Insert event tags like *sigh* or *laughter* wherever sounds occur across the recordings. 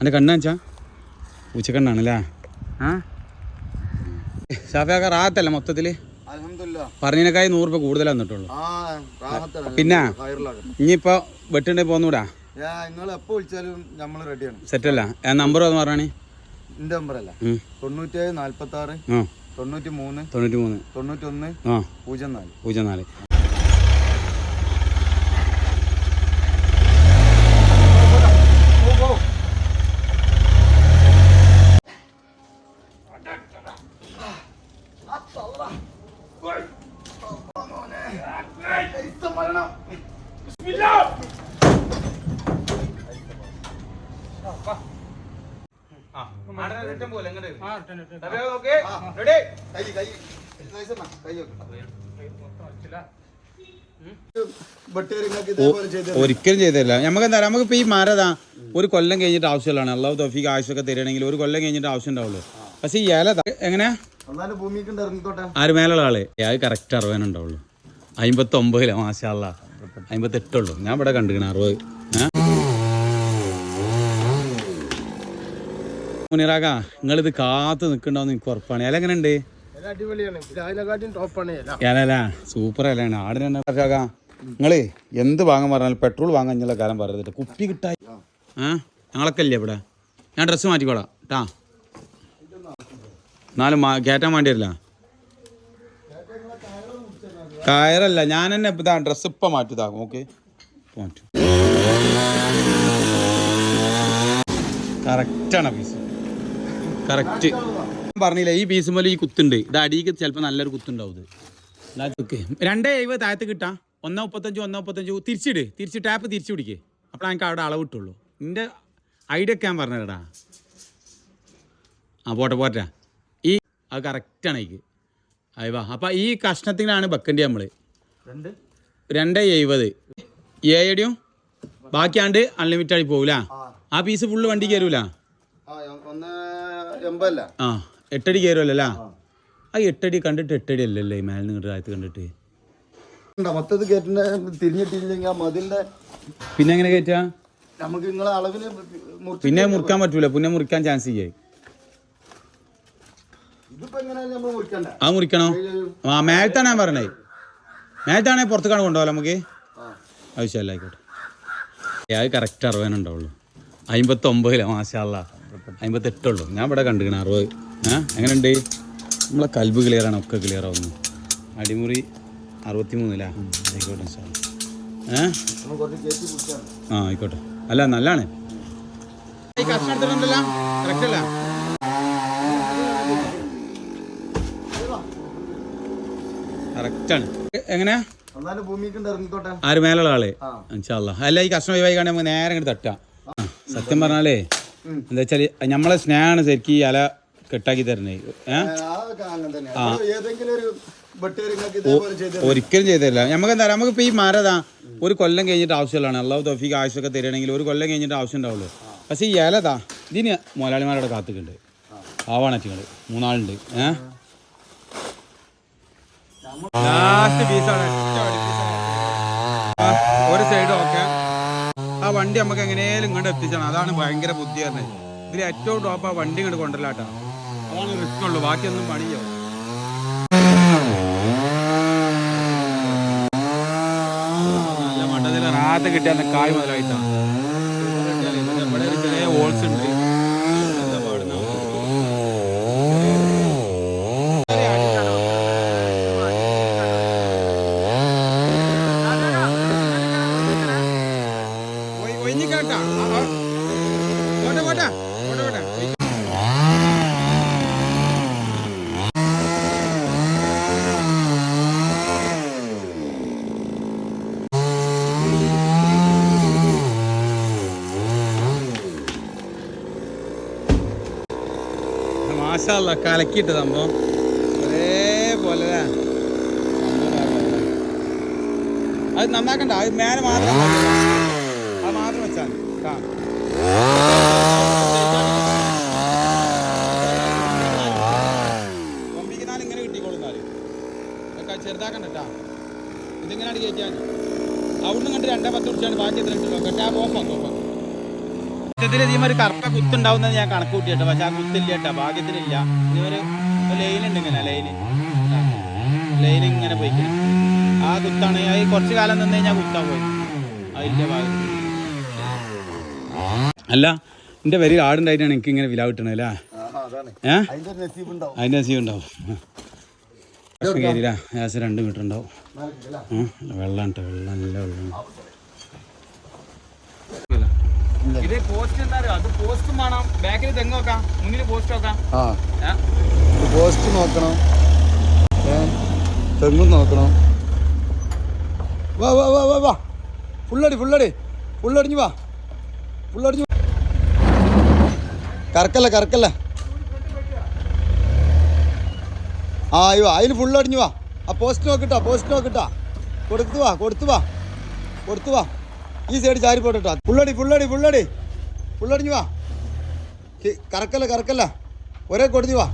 എന്റെ കണ്ണ് വെച്ചാ പൂച്ചക്കണ്ണാണല്ലേ ആ? ഷാഫിയാക്ക റാത്തല്ല മൊത്തത്തിൽ അൽഹംദുലില്ലാ. പറഞ്ഞതിനേക്കായി നൂറ് രൂപ കൂടുതലാ റാഹത്താണ് പിന്നെ? ഇനിയിപ്പോ വെട്ടിണ്ടേ പോന്നൂടാ? സെറ്റല്ല. നമ്പർ അത് പറഞ്ഞാണ് എന്റെ നമ്പറല്ല. തൊണ്ണൂറ്റേഴ് നാല്പത്തി ആറ് ആ. തൊണ്ണൂറ്റി മൂന്ന് തൊണ്ണൂറ്റി മൂന്ന് തൊണ്ണൂറ്റി ഒന്ന് പൂജ്യം നാല്. പൂജ്യം നാല്. ഒരിക്കലും ചെയ്തില്ല. നമുക്ക് എന്താ നമുക്ക് ഇപ്പൊ ഈ മരതാ ഒരു കൊല്ലം കഴിഞ്ഞിട്ട് ആവശ്യമുള്ളതാണ്. അള്ളാഹു തോഫിക്ക് ആവശ്യമൊക്കെ തരികയാണെങ്കിൽ ഒരു കൊല്ലം കഴിഞ്ഞിട്ട് ആവശ്യം ഉണ്ടാവുള്ളൂ പക്ഷെ ഈ ഇല എങ്ങനെയാ ആര് മേലുള്ള ആൾ അത് കറക്റ്റ് അറുപതിന് ഉണ്ടാവുള്ളൂ അമ്പത്തൊമ്പതില മാഷാല്ല അമ്പത്തെട്ടുള്ളൂ ഞാൻ ഇവിടെ കണ്ടിരിക്കണ അറുപത്. മുനിറാക്കാ നിങ്ങളിത് കാത്ത് നിൽക്കണ്ടാവുന്ന എനിക്ക് ഉറപ്പാണ്. ഇല എങ്ങനെ ഉണ്ട് ഇലല്ല സൂപ്പർ ഇലയാണ്. ആടിനെ കാക്ക നിങ്ങൾ എന്ത് വാങ്ങാൻ പറഞ്ഞാലും പെട്രോൾ വാങ്ങാൻ എന്നുള്ള കാലം പറയരുത് കുപ്പി കിട്ടായി ഏ? ഞങ്ങളൊക്കെ ഇല്ലേ ഇവിടെ? ഞാൻ ഡ്രസ്സ് മാറ്റിക്കോളാം. ട്ടാ. എന്നാലും കയറ്റാൻ വേണ്ടി വരില്ല. കയറല്ല. ഞാൻ തന്നെ ഇതാ ഡ്രസ്സ് ഇപ്പം മാറ്റിതാകും ഓക്കെ? മാറ്റും. കറക്റ്റാണ് പീസ്. കറക്റ്റ് പറഞ്ഞില്ല ഈ പീസ് പോലെ ഈ കുത്തുണ്ട്. ഇത് അടിക്ക് ചിലപ്പോൾ നല്ലൊരു കുത്തുണ്ടാവും ഓക്കെ രണ്ടേ എഴുപത് താഴത്ത് കിട്ടാം. ഒന്നേ മുപ്പത്തഞ്ച് ഒന്നേ മുപ്പത്തഞ്ച്. തിരിച്ചിട്. തിരിച്ച് ടാപ്പ് തിരിച്ചു പിടിക്കേ. അപ്പോൾ എനിക്ക് അവിടെ അളവ് കിട്ടുള്ളൂ. നിന്റെ ഐഡിയ ഒക്കെ ഞാൻ പറഞ്ഞടാ ആ പോട്ടെ പോട്ടെ. ഈ അത് കറക്റ്റാണ് എനിക്ക്. അയവാ അപ്പം ഈ കഷ്ണത്തിനാണ് വെക്കേണ്ടത് നമ്മൾ രണ്ട്. രണ്ട് എഴുപത് ഏഴടിയും ബാക്കിയാണ്ട് അൺലിമിറ്റഡ് ആയി പോകൂല ആ. പീസ് ഫുള്ള് വണ്ടി കയറൂല ആ എട്ടടി കയറുമല്ലോ ആ എട്ടടി കണ്ടിട്ട് എട്ടടി അല്ലല്ലേ ഈ മേലെ നിങ്ങളുടെ താഴത്ത് കണ്ടിട്ട്? മൊത്തത്തിൽ കയറ്റിന്റെ തിരിഞ്ഞിട്ടില്ലെങ്കിൽ മതിലിന്റെ പിന്നെ എങ്ങനെ കയറ്റാ? നമുക്ക് നിങ്ങളെ അളവിന് പിന്നെ മുറിക്കാൻ പറ്റൂല. പിന്നെ മുറിക്കാൻ ചാൻസ് ഇല്ലേ? ആ മുറിക്കണോ? ആ മേലത്താണ് ഞാൻ പറഞ്ഞേ. മേലത്താണെ പുറത്തേക്കാണ് കൊണ്ടുപോകാം നമുക്ക്? ആവശ്യമല്ല ആയിക്കോട്ടെ അത് കറക്റ്റ് അറുപതിനുണ്ടാവുള്ളൂ അമ്പത്തൊമ്പതിലാണ് മാഷാള്ള അമ്പത്തെട്ടുള്ളൂ ഞാൻ ഇവിടെ കണ്ടിരിക്കണ അറുപത്. ഏ? എങ്ങനെയുണ്ട്? നമ്മളെ കൽബ് ക്ലിയർ ആണ് ഒക്കെ ക്ലിയർ ആവുന്നു. അടിമുറി അറുപത്തി മൂന്നിലാ ആയിക്കോട്ടെ സാർ. ഏ? ആ ആയിക്കോട്ടെ. അല്ല നല്ലതാണ്. ഈ കഷ്ണം എടുത്തിട്ടുണ്ടല്ലോ? കറക്റ്റ് അല്ല? കറക്റ്റാണ് എങ്ങനെയാ? ആര് മേലുള്ള ആൾ? ആ. അല്ല ഈ കഷ്ണം ഒഴിവായി കാണാൻ നമുക്ക് നേരെ ഇങ്ങോട്ട് തട്ടാം. ആ, സത്യം പറഞ്ഞാലേ എന്താ വെച്ചാൽ നമ്മളെ സ്നേഹമാണ് ശരിക്കും ഈ ഇല കെട്ടാക്കി തരണേ ഏ? ആ, ഒരിക്കലും ചെയ്തില്ല നമുക്ക് എന്താ നമുക്ക് ഇപ്പൊ ഈ മരതാ ഒരു കൊല്ലം കഴിഞ്ഞിട്ട് ആവശ്യമുള്ളതാണ്. അള്ളാഹു തോഫിക്ക് ആവശ്യമൊക്കെ തരികയാണെങ്കിൽ ഒരു കൊല്ലം കഴിഞ്ഞിട്ട് ആവശ്യം ഉണ്ടാവുള്ളൂ. പക്ഷെ ഈ ഇലതാ ഇതിന് മുതലാളിമാരോട് കാത്തുക്കുണ്ട് പാവാണച്ചുകൾ മൂന്നാളുണ്ട്. ഏഹ് ലാസ്റ്റ് പീസാണ് ഒരു സൈഡ് ഓക്കെ ആ വണ്ടി നമുക്ക് എങ്ങനെയും ഇങ്ങോട്ട് എത്തിച്ചാണ്. അതാണ് ഭയങ്കര ബുദ്ധി പറഞ്ഞത്. ഇതിൽ ഏറ്റവും ടോപ്പ് ആ വണ്ടി ഇങ്ങോട്ട് കൊണ്ടല്ലാട്ടാ അതാണ് റിസ്ക് ഉള്ളൂ. ബാക്കിയൊന്നും പണിയോ നല്ല മട്ടത്തിൽ റാത്ത് കിട്ടിയ കായ് മുതലായിട്ടാണ് ഇവിടെ ചെറിയ ഹോൾസ് ഉണ്ട് എന്താ പാടുന്ന ഒഴിഞ്ഞിക്കാട്ടാ പോട്ടെ പോട്ടെ പോട്ടെ പോട്ടെ മാഷല്ല കലക്കിയിട്ട് സംഭവം. ഒരേപോലെ. അത് നന്നാക്കണ്ട. അത് മേലെ മാത്രം മതി. അത് മാത്രം വെച്ചാൽ കൊമ്പിക്കുന്നാൽ ഇങ്ങനെ കിട്ടിക്കോളുന്നാൽ ഒക്കെ ചെറുതാക്കണ്ട കേട്ടാ. ഇതിങ്ങനെ കയറ്റിയാൽ അവിടുന്ന് കണ്ട് രണ്ടേ പത്ത് കുടിച്ചാണ് ബാക്കി എത്ര കിട്ടുമല്ലോ ടാപ്പ് ഓഫ് ആക്കും സത്യത്തിൽ ഇതിമൊരു കറുത്ത കുത്തുണ്ടാവുന്നത് ഞാൻ കണക്ക് കൂട്ടിട്ടോ പക്ഷെ ആ കുത്തില്ല കേട്ടോ ഭാഗ്യത്തിനില്ല. ഇതൊരു ലൈൻ ഉണ്ട് ഇങ്ങനെ ലൈന് ലൈൻ ഇങ്ങനെ പോയി ആ കുത്താണ് അത് കുറച്ച് കാലം നിന്ന് കഴിഞ്ഞാൽ കുത്താൻ പോയി അതിന്റെ ഭാഗം അല്ല എന്റെ പേര് ആടുണ്ടായിട്ടാണ് എനിക്ക് ഇങ്ങനെ വില കിട്ടണത് അല്ലേ? ആഹാ, അതാണ് ഏ? അതിന്റെ ഒരു നസീബ് ഉണ്ടാവും. അതിന്റെ ഉണ്ടാവും കയറിയില്ല ഏകദേശം രണ്ട് മീറ്റർ ഉണ്ടാവും. വെള്ളം കേട്ടോ വെള്ളം നല്ല വെള്ളം ഇത് പോസ്റ്റ് എന്താ അത് പോസ്റ്റും വേണം. ബാക്കിൽ തെങ്ങ് നോക്കാം. മുന്നിൽ പോസ്റ്റ് നോക്കാം. ആ. പോസ്റ്റ് നോക്കണം. തെങ്ങും നോക്കണം. വാ വാ വാ വാ വാ. ഫുള്ളടി ഫുള്ളടി. ഫുള്ളടിഞ്ഞു വാ. ഫുള്ളടിഞ്ഞു കറക്കല്ല കറക്കല്ല. ആ അയ്യോ അതിന് ഫുള്ളടിഞ്ഞു വാ. ആ പോസ്റ്റ് നോക്കിട്ടാ പോസ്റ്റ് നോക്കിട്ടാ. കൊടുത്തു വാ കൊടുത്തു വാ. കൊടുത്തു വാ. ഈ സൈഡ് ചാരി പോട്ടോ ഫുള്ളടി ഫുള്ളടി ഫുള്ളടി ഫുള്ളടിഞ്ഞു വാ. കറക്കല്ല കറക്കല്ല. ഒരേ കൊടുത്തി വാ.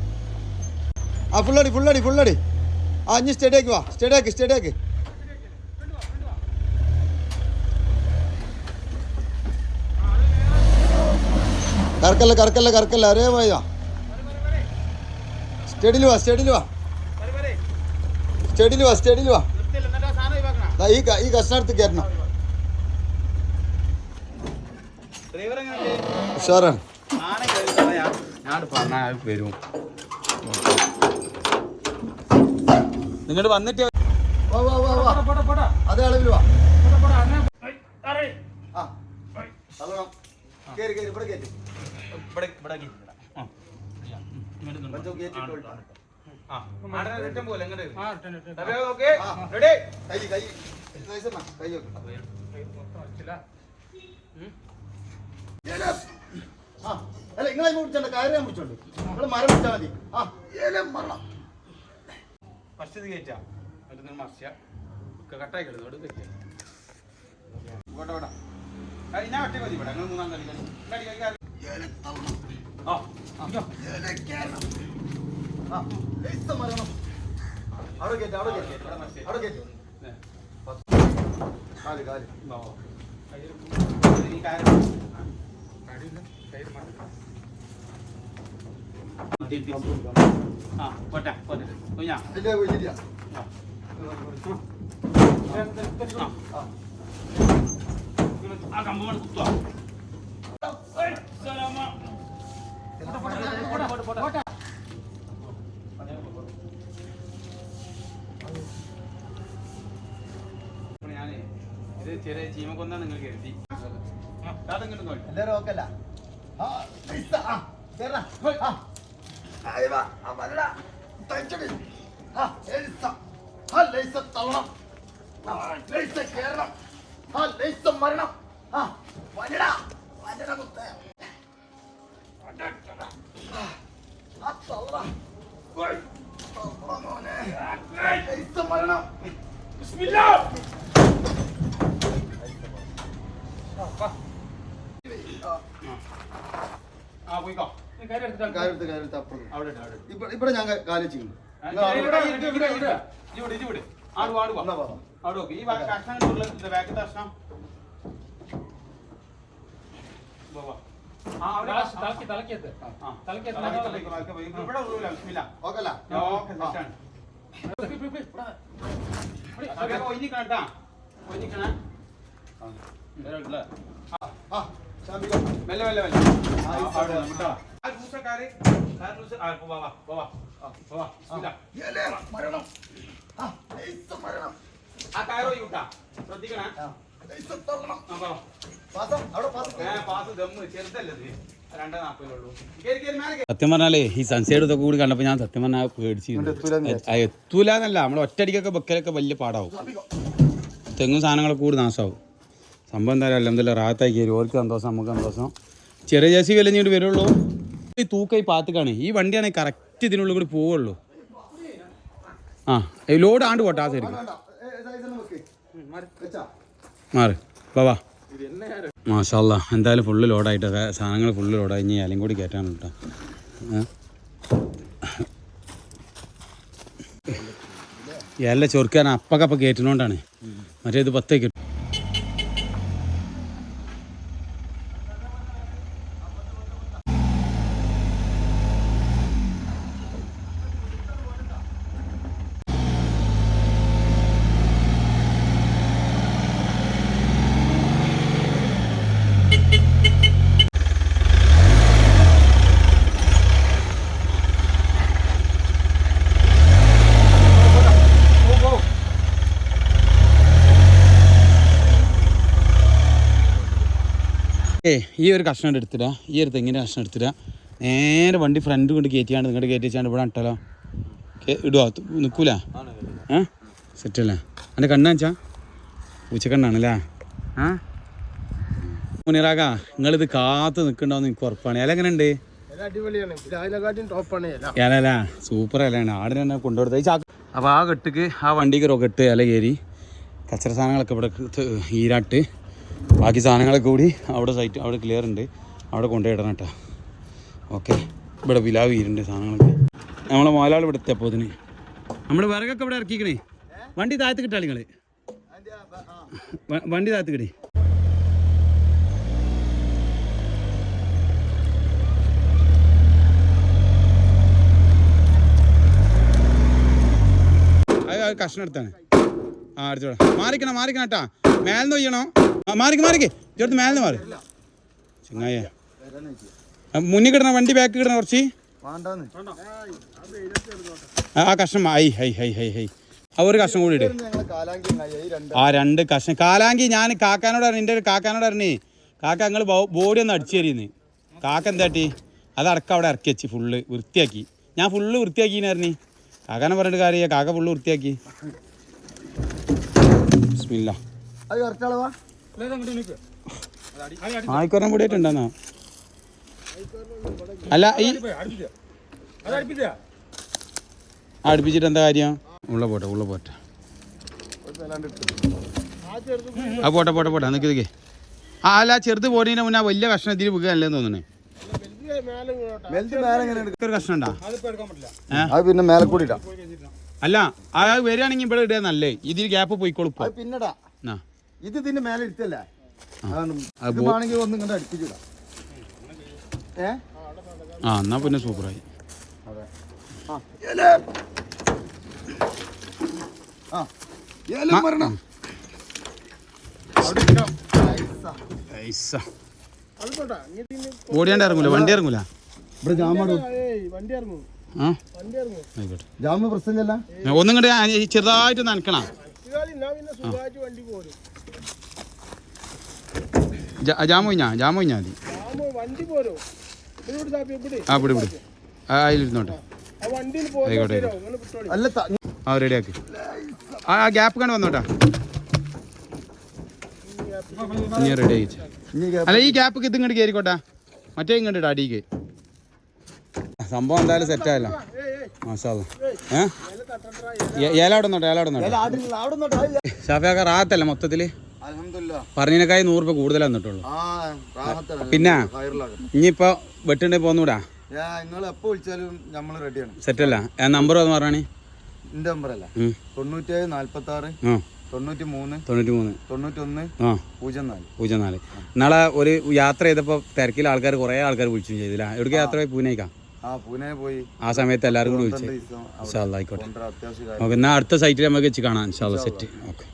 ആ ഫുള്ളടി ഫുള്ളടി ഫുള്ളടി ആ ഇനി സ്റ്റേഡിയാക്കി വാ. സ്റ്റേഡിയാക്കി സ്റ്റേഡിയാക്കി കറക്കല്ല കറക്കല്ല കറക്കല്ല. ഒരേ പോയി വാ. സ്റ്റേഡിയിൽ വാ സ്റ്റേഡിയിൽ വാ. സ്റ്റേഡിയിൽ വാ സ്റ്റേഡിയിൽ വാ. ഈ ഈ കയറണം ഡ്രൈവർ എങ്ങനെയുണ്ട് ഉഷാറാണ് ഞാൻ പറഞ്ഞാൽ വരും. നിങ്ങോട്ട് വന്നിട്ട് വാ വാ വാ വാ. അതേ അളവിൽ വാ. കൈ കൈ. കൈ വെക്ക്. ആ അല്ല നിങ്ങളെ പിടിച്ചോണ്ട് കയറി ഞാൻ പിടിച്ചോണ്ട് നിങ്ങൾ മരം പിടിച്ചാൽ മതി. ആ. ഏലം മരണം. ഫസ്റ്റ് ഇത് കയറ്റാ എന്നിട്ട് മറിച്ച കട്ടായി കിടന്നു അവിടെ കയറ്റാ ഇവിടെ ഞാൻ ഒറ്റ മതി ഇവിടെ. നിങ്ങൾ മൂന്നാം കളി കളി ആ ആ. മരണം. അവിടെ കയറ്റി അവിടെ കയറ്റി. അവിടെ കയറ്റി. കാൽ കാൽ. വാ, വാ. കയ്യിൽ ഈ കാര്യം. ആ, പോട്ടെ, പോട്ടെ. കുഞ്ഞാ. ഇതിന്റെ വലിയ ആ. ആ ആ കമ്പ് കൊണ്ട് കുത്തുവാ. ഏയ്, സലാമ. പോട്ടെ, പോട്ടെ, പോട്ടെ, പോട്ടെ. അപ്പോൾ ഞാനേ, ഇത് ചെറിയ ചീമക്കൊന്ന നിങ്ങൾ കരുതി അതെങ്ങോട്ട് നോക്കി എല്ലാരും ഓക്കല്ല ആ മരണം. ആ വരടാ വരട മുത്തേ മരണം. ബിസ്മില്ലാ. ആ പോയിക്കോ. അപ്പുറം. ഇവിടെ ഇവിടെ ഞാൻ കാലി ചെയ്യുന്നു. മെല്ലെ, മെല്ലെ, മെല്ലെ. ലൂസക്കാര്. ലൂസ്. ആ, പോ, വാ, വാ, പോ, വാ. ആ, പോ, വാ. ബിസ്മില്ല. ഏലേ മരണം മരണം ആ ഒഴിവ് വിട്ടാ. ശ്രദ്ധിക്കണേ. സത്യം പറഞ്ഞാലേ ഈ സൺസൈഡ് ഇതൊക്കെ കൂടി കണ്ടപ്പോ ഞാൻ സത്യം പറഞ്ഞാൽ പേടിച്ചു എത്തൂല എന്നല്ല നമ്മൾ ഒറ്റടിക്കൊക്കെ ബക്കലൊക്കെ വലിയ പാടാവും. തെങ്ങും സാധനങ്ങളൊക്കെ കൂടി നാശമാവും സംഭവം എന്തായാലും അല്ല അല്ലെന്തല്ല റാത്തായി കയറി. ഓർക്ക് സന്തോഷം നമുക്ക് സന്തോഷം. ചെറിയ ജേസി വലിഞ്ഞിട്ട് വരുള്ളൂ. ഈ തൂക്കം ഈ പാത്തുക്കാണ്. ഈ വണ്ടിയാണെങ്കിൽ കറക്റ്റ് ഇതിനുള്ളിൽ കൂടി പോവുള്ളൂ. ആ ലോഡ് ആണ്ട് പോട്ടെ ആ ശരിക്കും. മാറി ബാബാ മാഷാല്ല എന്തായാലും ഫുള്ള് ലോഡായിട്ട് സാധനങ്ങൾ ഫുള്ള് ലോഡായി ഇനി ഇലയും കൂടി കയറ്റാനുണ്ട് ഇല ചൊറുക്കാൻ അപ്പക്കപ്പ കയറ്റുന്നോണ്ടാണ്. മറ്റേത് പത്തേക്ക് ഏ ഈ ഒരു കഷ്ണം എടുത്തിടാ. ഈ ഒരു തെങ്ങിന്റെ കഷ്ണം എടുത്തിടാ. നേരെ വണ്ടി ഫ്രണ്ട് കൊണ്ട് കയറ്റിയാണ്ട് നിങ്ങളുടെ കയറ്റി വെച്ചാണ്ട് ഇവിടെ ഇട്ടാലോ ഇടുവാ? നിൽക്കൂല ഏ? സെറ്റല്ലേ എന്റെ കണ്ണാച്ചാ പൂച്ചക്കണ്ണാണല്ലേ? ആ? മുനിറാക നിങ്ങളിത് കാത്ത് നിൽക്കണ്ടാവും എനിക്ക് ഉറപ്പാണ്. ഇല എങ്ങനെ ഉണ്ട് ഇലല്ല? സൂപ്പർ ഇലയാണ്. ആടിനെ തന്നെ കൊണ്ടുപോയി ചാക്ക് അപ്പോൾ ആ കെട്ടിക്ക് ആ വണ്ടിക്ക് റൊക്കെട്ട് ഇല കയറി. കച്ചറ സാധനങ്ങളൊക്കെ ഇവിടെ ഈരാട്ട്. ബാക്കി സാധനങ്ങളൊക്കെ കൂടി അവിടെ സൈറ്റ് അവിടെ ക്ലിയർ ഉണ്ട്. അവിടെ കൊണ്ടുപോയിടണം കേട്ടോ. ഓക്കെ ഇവിടെ വിലാവ് വീരുണ്ട് സാധനങ്ങളൊക്കെ. നമ്മളെ മോലാൾ ഇവിടെ എത്തിയപ്പോൾ ഇതിന്. നമ്മൾ വിറകൊക്കെ ഇവിടെ ഇറക്കിക്കണേ. വണ്ടി താഴത്ത് കിട്ടാ നിങ്ങൾ വണ്ടി താഴത്ത് കിടേ അത് എടുത്താണ്. ആ അടിച്ചോടാ മാറിക്കണം മാറിക്കണം കേട്ടാ. മേലെന്ന് ഒയ്യണോ മാറിക്ക് മാറിക്ക്. ചേർത്ത് മേലെന്ന് മാറി. ചങ്ങായ മുന്നിൽ കിടണ വണ്ടി ബാക്ക് കിടണ കുറച്ച്? ആ ആ കഷ്ണം ഐ ഹൈ ഹൈ ഹൈ ഹൈ ആ ഒരു കഷ്ണം കൂടി ഇട്. ഞങ്ങൾ കാലാങ്കി ഉണ്ടായി. രണ്ട്. ആ രണ്ട് കഷ്ണം. കാലാങ്കി ഞാൻ കാക്കാനോട് അറിഞ്ഞു എന്റെ ഒരു കാക്കാനോട് അറിഞ്ഞേ കാക്ക നിങ്ങൾ ബോഡി ഒന്ന് അടിച്ചു തരീന്ന്. കാക്ക എന്താട്ടി അത് അടക്കം അവിടെ ഇറക്കി വെച്ച് ഫുള്ള് വൃത്തിയാക്കി. ഞാൻ ഫുള്ള് വൃത്തിയാക്കി പറഞ്ഞു. കാക്കാനെ പറഞ്ഞിട്ട് കാര്യ കാക്ക ഫുള്ള് വൃത്തിയാക്കി. *laughs* ബിസ്മില്ല. അത് ആയിക്കോറം കൂടിയിട്ടുണ്ടെന്നാ അല്ല ഈ അടുപ്പിച്ചിട്ട് എന്താ കാര്യം? ഉള്ള പോട്ടെ ഉള്ള പോട്ടെ. ആ പോട്ടെ പോട്ടെ പോട്ടെ നിൽക്ക് നിൽക്കേ ആ അല്ല ചെറുത് പോടീന്റെ മുന്നേ ആ വലിയ കഷ്ണം ഇതിൽ വീകയല്ലെന്ന് തോന്നുന്നു അത് പിന്നെ മേലെ കൂടി അല്ല ആ വരികയാണെങ്കിൽ ഇവിടെ ഇടേ നല്ലേ? ഇതിൽ ഗ്യാപ്പ് പോയിക്കോളും അത് പിന്നടാ. ഇത് ഇതിന്റെ മേലെ ഇട്ടല്ലേ അതാണ് അത് ഇത് വേണമെങ്കിൽ ഒന്ന് ഇങ്ങോട്ട് അടുപ്പിച്ചിടാം. ഏ? ആ എന്നാ പിന്നെ സൂപ്പറായി. അതെ. ആ. ആ. മരണം ഓടിയാണ്ട് ഇറങ്ങൂല വണ്ടി ഇറങ്ങൂല? ഇവിടെ ജാമാട് ആ? ആയിക്കോട്ടെ. ജാമ പ്രശ്നമില്ലല്ല ഒന്നും കൂടെ ഈ ചെറുതായിട്ട് നനക്കണ ഇതാളി ഞാൻ പിന്നെ സുഖമായിട്ട് വണ്ടി പോരും ജാമു കഴിഞ്ഞാ ജാമു ജാമോയിഞ്ഞാ മതി ആ പിടി പിടി ആ അതിലിരുന്നോട്ടെ. ആ വണ്ടിയിൽ പോരോ? ആയിക്കോട്ടെ, അല്ല ആ റെഡിയാക്കി. ആ ആ ഗ്യാപ്പ് കണ്ട് വന്നോട്ടാ. ഇനി റെഡി ആക്കി അല്ല ഈ ഗ്യാപ്പ് ഇത് ഇങ്ങോട്ട് കയറിക്കോട്ടെ മറ്റേ ഇങ്ങോട്ട് ഇടാ അടിക്ക് സംഭവം എന്തായാലും സെറ്റായല്ലോ മാഷാല്ല ഏ? ഏല അവിടെ നോട്ടെ അവിടെ നോട്ടെ ഇല അവിടെ നിന്നോട്ടെ. ആ, ഇല. ഷാഫിയാക്ക റാത്തല്ലേ മൊത്തത്തിൽ. പറഞ്ഞതിനേക്കായി നൂറ് രൂപ കൂടുതൽ റാഹത്താണ്. പിന്നെ? ഇനിയിപ്പോ വെട്ടിണ്ടെ പോന്നൂടാ? സെറ്റല്ല. നമ്പർ പറഞ്ഞാണി എന്റെ നമ്പറല്ല ഉം. തൊണ്ണൂറ്റേഴ് നാല്പത്തി ആറ് ആ തൊണ്ണൂറ്റി മൂന്ന് തൊണ്ണൂറ്റി മൂന്ന് തൊണ്ണൂറ്റൊന്ന് പൂജ്യം നാല്. പൂജ്യം നാല്. നാളെ ഒരു യാത്ര ചെയ്തപ്പോൾ തിരക്കിൽ ആൾക്കാർ കുറേ ആൾക്കാർ വിളിച്ചു ചെയ്തില്ല. എവിടേക്ക് യാത്ര പോയി? പൂനേക്കാ? പൂനെ പോയി. ആ സമയത്ത് എല്ലാവരും കൂടി വിളിച്ചു. ആയിക്കോട്ടെ. ഓക്കെ എന്നാൽ അടുത്ത സൈറ്റിൽ നമുക്ക് വെച്ച് കാണാം. ഇൻഷാല്ല സെറ്റ് ഓക്കെ.